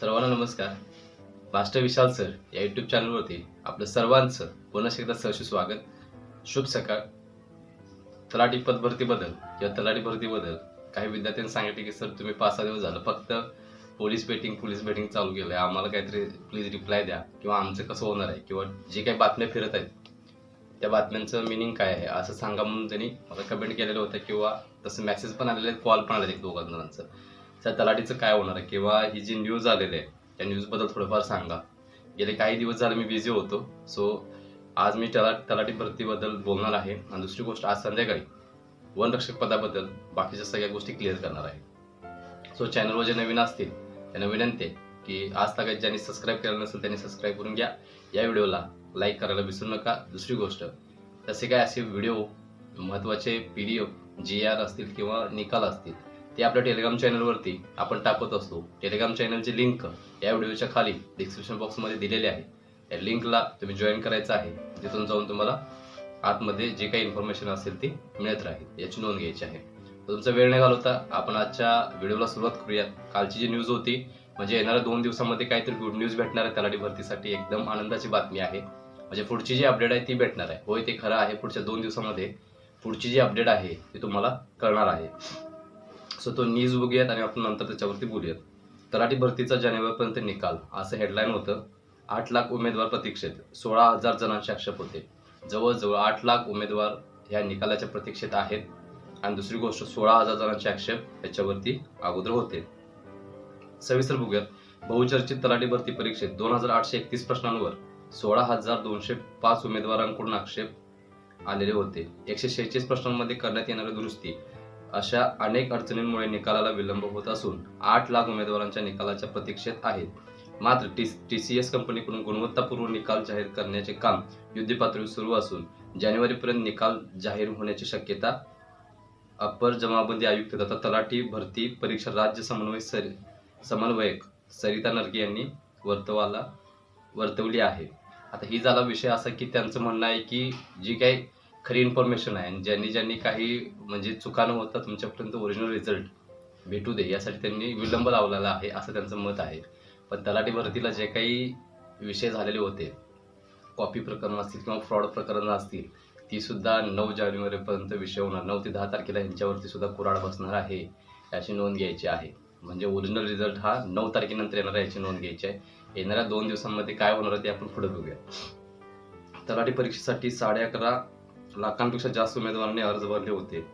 सर्वांना नमस्कार. Master Vishal sir या यूट्यूब चॅनलवरती आपलं सर्वांचं पुन्हा एकदा सहर्ष स्वागत. शुभ सकाळ. तलाठी पदभरतीबद्दल किंवा तलाठी भरतीबद्दल काही विद्यार्थ्यांनी सांगितले की सर तुम्ही पाच सहा दिवस झालं फक्त पोलीस बेटिंग पोलीस बेटिंग चालू केलं आहे आम्हाला काहीतरी प्लीज रिप्लाय द्या किंवा आमचं कसं होणार आहे किंवा जे काही बातम्या फिरत आहेत त्या बातम्यांचं मिनिंग काय आहे असं सांगा म्हणून त्यांनी मला कमेंट केलेलं होतं किंवा तसं मेसेज पण आलेले आहेत कॉल पण आलेले एक दोघां त्या तलाठीचं काय होणार आहे? किंवा ही जी न्यूज आलेली आहे त्या न्यूजबद्दल थोडंफार सांगा. गेले काही दिवस झाले मी बिझी होतो. सो आज मी तला तलाठी भरतीबद्दल बोलणार आहे. आणि दुसरी गोष्ट आज संध्याकाळी वनरक्षक पदाबद्दल बाकीच्या सगळ्या गोष्टी क्लिअर करणार आहे. सो चॅनलवर जे नवीन असतील त्यांना विनंती आहे की आज तक ज्यांनी सबस्क्राईब केलं नसेल त्यांनी सबस्क्राईब करून घ्या. या व्हिडिओला लाईक करायला विसरू नका. दुसरी गोष्ट तसे काय असे व्हिडिओ महत्त्वाचे P D F G R असतील किंवा निकाल असतील ते आपल्या टेलिग्राम चॅनलवरती आपण टाकत असतो. टेलिग्राम चॅनलची लिंक या व्हिडिओच्या खाली डिस्क्रिप्शन बॉक्समध्ये दिलेली आहे. त्या लिंकला तुम्ही जॉईन करायचं आहे. तिथून जाऊन तुम्हाला आतमध्ये जे काही इन्फॉर्मेशन असेल ती मिळत राहील. याची नोंद घ्यायची आहे. तुमचा वेळ नाही घालवता आपण आजच्या व्हिडिओला सुरुवात करूयात. कालची जी न्यूज होती म्हणजे येणाऱ्या दोन दिवसामध्ये काहीतरी गुड न्यूज भेटणार आहे. तलाठी भरतीसाठी एकदम आनंदाची बातमी आहे. म्हणजे पुढची जी अपडेट आहे ती भेटणार आहे. होय ते खरं आहे. पुढच्या दोन दिवसामध्ये पुढची जी अपडेट आहे ती तुम्हाला कळणार आहे. सो तो न्यूज बघूयात आणि आपण नंतर त्याच्यावरती बोलूयात. तलाठी भरतीचा जानेवारीपर्यंत निकाल असं हेडलाईन होतं. आठ लाख उमेदवार प्रतीक्षेत सोळा हजार जणांचे आक्षेप होते. जवळजवळ आठ लाख उमेदवार ह्या निकालाच्या प्रतीक्षेत आहेत. आणि दुसरी गोष्ट सोळा हजार जणांचे आक्षेप याच्यावरती अगोदर होते. सविस्तर बघूयात. बहुचर्चित तलाठी भरती परीक्षेत दोन हजार आठशे एकतीस प्रश्नांवर सोळा हजार दोनशे पाच उमेदवारांकडून आक्षेप आलेले होते. एकशे शेहेचाळीस प्रश्नांमध्ये करण्यात येणारी दुरुस्ती अशा अनेक अडचणींमुळे निकालाला विलंब होत असून आठ लाख उमेदवारांच्या निकालाच्या प्रतीक्षेत आहेत. मात्र टी टी सी एस कंपनीकडून गुणवत्तापूर्व निकाल जाहीर करण्याचे काम युद्धपातळीवर सुरू असून जानेवारीपर्यंत निकाल जाहीर होण्याची शक्यता अपर जमाबंदी आयुक्त तथा तलाठी भरती परीक्षा राज्य समन्वय सर समन्वयक सरिता नरके यांनी वर्तवाला वर्तवली आहे. आता ही झाला विषय असा की त्यांचं म्हणणं आहे की जी काही खरी इन्फॉर्मेशन आहे. आणि ज्यांनी ज्यांनी काही म्हणजे चुका न होता तुमच्यापर्यंत ओरिजिनल रिझल्ट भेटू दे यासाठी त्यांनी विलंब लावलेला आहे असं त्यांचं मत आहे. पण तलाठी भरतीला जे काही विषय झालेले होते कॉपी प्रकरण असतील किंवा फ्रॉड प्रकरणं असतील ती सुद्धा नऊ जानेवारीपर्यंत विषय होणार. नऊ ते दहा तारखेला यांच्यावरती सुद्धा कुराड बसणार आहे याची नोंद घ्यायची आहे. म्हणजे ओरिजिनल रिझल्ट हा नऊ तारखेनंतर येणार याची नोंद घ्यायची आहे. येणाऱ्या दोन दिवसांमध्ये काय होणार आहे ते आपण पुढे बघूया. तलाठी परीक्षेसाठी साडे अकरा लाखांपेक्षा जास्त उमेदवारांनी अर्ज भरले होते.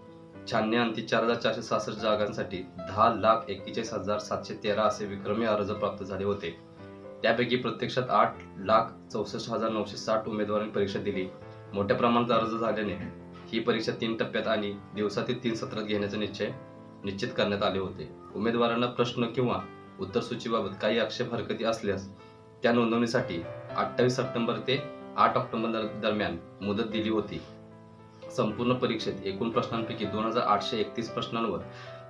छानने अंती चार हजार चारशे सहासष्ट जागांसाठी दहा लाख एक्केचाळीस हजार सातशे तेरा असे विक्रमी अर्ज प्राप्त झाले होते. त्यापैकी प्रत्यक्षात आठ लाख चौसष्ट हजार नऊशे साठ उमेदवारांनी परीक्षा दिली. मोठ्या प्रमाणात अर्ज झाल्याने ही परीक्षा तीन टप्प्यात आणि दिवसातील तीन सत्रात घेण्याचे निश्चय निश्चित करण्यात आले होते. उमेदवारांना प्रश्न किंवा उत्तर सूचीबाबत काही आक्षेप हरकती असल्यास त्या नोंदवणीसाठी अठ्ठावीस सप्टेंबर ते आठ ऑक्टोबर दर- दरम्यान मुदत दिली होती. संपूर्ण परीक्षेत एकूण प्रश्नांपैकी दोन हजार आठशे एकतीस प्रश्नांवर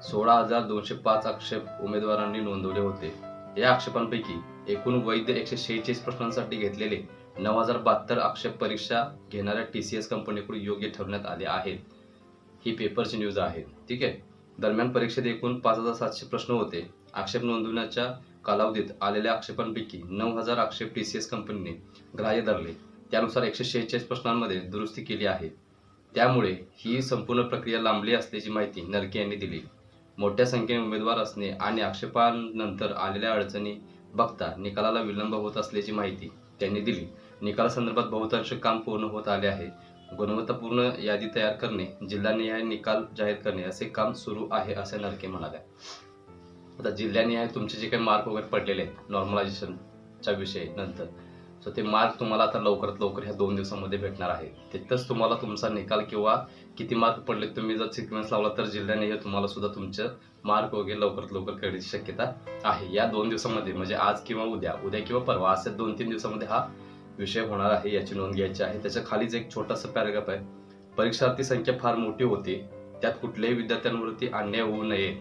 सोळा हजार दोनशे पाच आक्षेप उमेदवारांनी नोंदवले होते. या आक्षेपांपैकी एकूण वैध एकशे शेहेचाळीस प्रश्नांसाठी घेतलेले नऊ हजार बहात्तर आक्षेप परीक्षा घेणाऱ्या टी सी एस कंपनीकडून योग्य ठरवण्यात आले आहेत. ही पेपरची न्यूज आहे. ठीक आहे? दरम्यान परीक्षेत एकूण पाच हजार सातशे प्रश्न होते. आक्षेप नोंदवण्याच्या कालावधीत आलेल्या आक्षेपांपैकी नऊ हजार आक्षेप टी सी एस कंपनीने ग्राह्य धरले. त्यानुसार एकशे शेहेचाळीस प्रश्नांमध्ये दुरुस्ती केली आहे. त्यामुळे ही संपूर्ण प्रक्रिया लांबली असल्याची माहिती नरके यांनी दिली. मोठ्या संख्येने उमेदवार असणे आणि आक्षेपानंतर आलेल्या अडचणी बघता निकालाला विलंब होत असल्याची माहिती त्यांनी दिली. निकालासंदर्भात बहुतांश काम पूर्ण होत आले आहे. गुणवत्तापूर्ण यादी तयार करणे जिल्हानिहाय निकाल जाहीर करणे असे काम सुरू आहे असे नरके म्हणाल्या. आता जिल्ह्यानिहाय तुमचे जे काही मार्क वगैरे पडलेले आहेत नॉर्मलायझेशनच्या विषयी नंतर. सो ते मार्क तुम्हाला आता लवकरात लवकर ह्या दोन दिवसामध्ये भेटणार आहे. तिथंच तुम्हाला तुमचा निकाल किंवा किती मार्क पडले तुम्ही जर सिक्वेन्स लावला तर जिल्ह्याने तुम्हाला सुद्धा तुमचं मार्क वगैरे लवकरात लवकर कळण्याची शक्यता आहे. या दोन दिवसामध्ये म्हणजे आज किंवा उद्या उद्या किंवा परवा असे दोन तीन दिवसामध्ये हा विषय होणार आहे याची नोंद घ्यायची आहे. त्याच्या खालीच एक छोटासा पॅराग्राफ आहे. परीक्षार्थी संख्या फार मोठी होती. त्यात कुठल्याही विद्यार्थ्यांवरती अन्याय होऊ नये.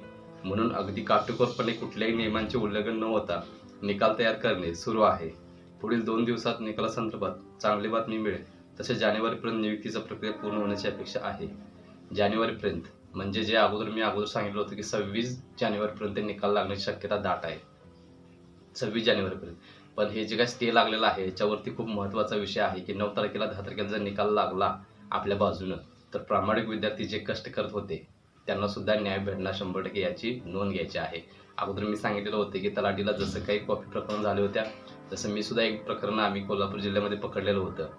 म्हणून अगदी काटेकोरपणे कुठल्याही नियमांचे उल्लंघन न होता निकाल तयार करणे सुरू आहे. पुढील दोन दिवसात निकालासंदर्भात चांगली बातमी मिळेल. तसे जानेवारीपर्यंत नियुक्तीचा प्रक्रिया पूर्ण होण्याची अपेक्षा आहे. जानेवारीपर्यंत म्हणजे जे अगोदर मी अगोदर सांगितलं होतं की सव्वीस जानेवारीपर्यंत निकाल लागण्याची शक्यता दाट आहे. सव्वीस जानेवारीपर्यंत. पण हे जे काय स्टे लागलेलं आहे याच्यावरती खूप महत्त्वाचा विषय आहे की नऊ तारखेला दहा तारखेला जर निकाल लागला आपल्या बाजूनं तर प्रामाणिक विद्यार्थी जे कष्ट करत होते त्यांना सुद्धा न्याय भेटणार शंभर टक्के याची नोंद घ्यायची आहे. अगोदर मी सांगितलेलं होते की तलाठीला जसं काही कॉपी प्रकरण झाले होत्या तसं मी सुद्धा एक प्रकरण आम्ही कोल्हापूर जिल्ह्यामध्ये पकडलेलं होतं.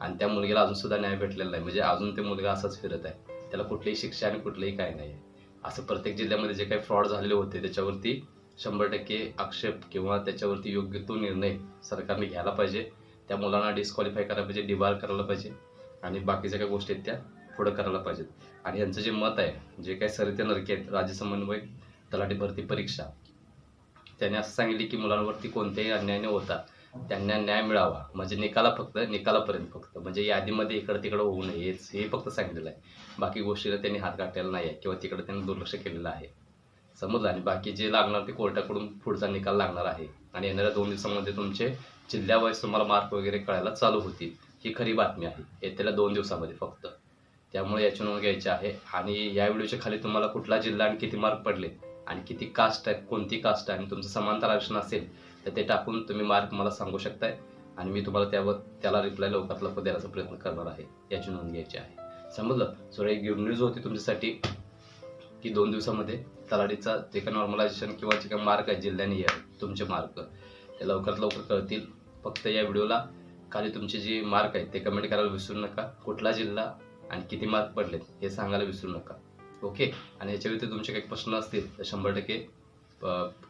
आणि त्या मुलगीला अजून सुद्धा न्याय भेटलेला नाही. म्हणजे अजून ते मुलगा असाच फिरत आहे. त्याला कुठलीही शिक्षा आणि कुठलंही काय नाही. असं प्रत्येक जिल्ह्यामध्ये जे काही फ्रॉड झालेले होते त्याच्यावरती शंभर टक्के आक्षेप किंवा त्याच्यावरती योग्य तो निर्णय सरकारने घ्यायला पाहिजे. त्या मुलांना डिस्क्वालिफाय करायला पाहिजे डिबार करायला पाहिजे आणि बाकीच्या काही गोष्टी आहेत त्या पुढं करायला पाहिजेत. आणि यांचं जे मत आहे जे काही सरिते नरके आहेत राज्य समन्वय तलाठी भरती परीक्षा त्याने असं सांगितले की मुलांवरती कोणत्याही अन्याय न होता त्यांना न्याय मिळावा. म्हणजे निकाला फक्त निकालापर्यंत फक्त. म्हणजे यादीमध्ये इकडं तिकडं होऊ नये हेच हे फक्त सांगितलेलं आहे. बाकी गोष्टीला त्यांनी हात गाठलेला नाही आहे किंवा तिकडे त्यांनी दुर्लक्ष केलेलं आहे. समजलं? आणि बाकी जे लागणार ते कोर्टाकडून पुढचा निकाल लागणार आहे. आणि येणाऱ्या दोन दिवसामध्ये तुमचे जिल्ह्यावाईज तुम्हाला मार्क वगैरे कळायला चालू होतील. ही खरी बातमी आहे. येत्याला दोन दिवसामध्ये फक्त. त्यामुळे याची नोंद घ्यायची आहे. आणि या व्हिडिओच्या खाली तुम्हाला कुठला जिल्हा आणि किती मार्क पडले? आणि किती कास्ट आहे कोणती कास्ट आहे आणि तुमचं समांतर आरक्षण असेल तर ते टाकून तुम्ही मार्क मला सांगू शकताय. आणि मी तुम्हाला त्यावर त्याला रिप्लाय लवकरात लवकर देण्याचा प्रयत्न करणार आहे. याची नोंद घ्यायची आहे. समजलं? सो एक गुड न्यूज होती तुमच्यासाठी की दोन दिवसामध्ये तलाडीचा जे काही नॉर्मलायझेशन किंवा जे काही मार्क आहे जिल्ह्याने आहे तुमचे मार्क ते लवकरात लवकर कळतील. फक्त या व्हिडिओला खाली तुमचे जे मार्क आहेत ते कमेंट करायला विसरू नका. कुठला जिल्हा आणि किती मार्क पडलेत हे सांगायला विसरू नका. ओके आणि याच्या व्यतिरिक्त तुमचे काही प्रश्न असतील तर शंभर टक्के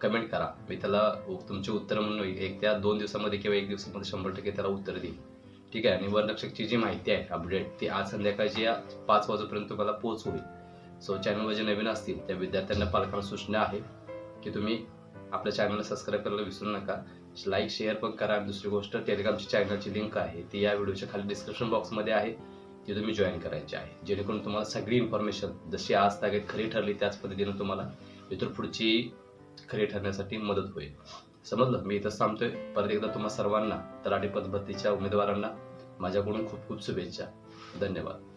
कमेंट करा. मी त्याला तुमचे उत्तर म्हणून एक त्या दोन दिवसामध्ये किंवा एक दिवसामध्ये शंभर टक्के त्याला उत्तर देईल ठीक आहे? आणि वररक्षकची जी माहिती आहे अपडेट ती आज संध्याकाळची या पाच वाजेपर्यंत तुम्हाला पोच होईल सो चॅनलवर जे नवीन असतील त्या विद्यार्थ्यांना पालकांना सूचना आहे की तुम्ही आपल्या चॅनलला सबस्क्राईब करायला विसरू नका. लाईक शेअर पण करा. आणि दुसरी गोष्ट टेलिग्रामची चॅनलची लिंक आहे ती या व्हिडिओच्या खाली डिस्क्रिप्शन बॉक्समध्ये आहे. ती तुम्ही जॉईन करायची आहे. जेणेकरून तुम्हाला सगळी इन्फॉर्मेशन जशी आज तागेत खरी ठरली त्याच पद्धतीनं तुम्हाला इतर पुढची खरी ठरण्यासाठी मदत होईल. समजलं? मी इथं थांबतोय परत एकदा तुम्हा सर्वांना तलाठी पदभरतीच्या उमेदवारांना माझ्याकडून खूप खूप शुभेच्छा. धन्यवाद.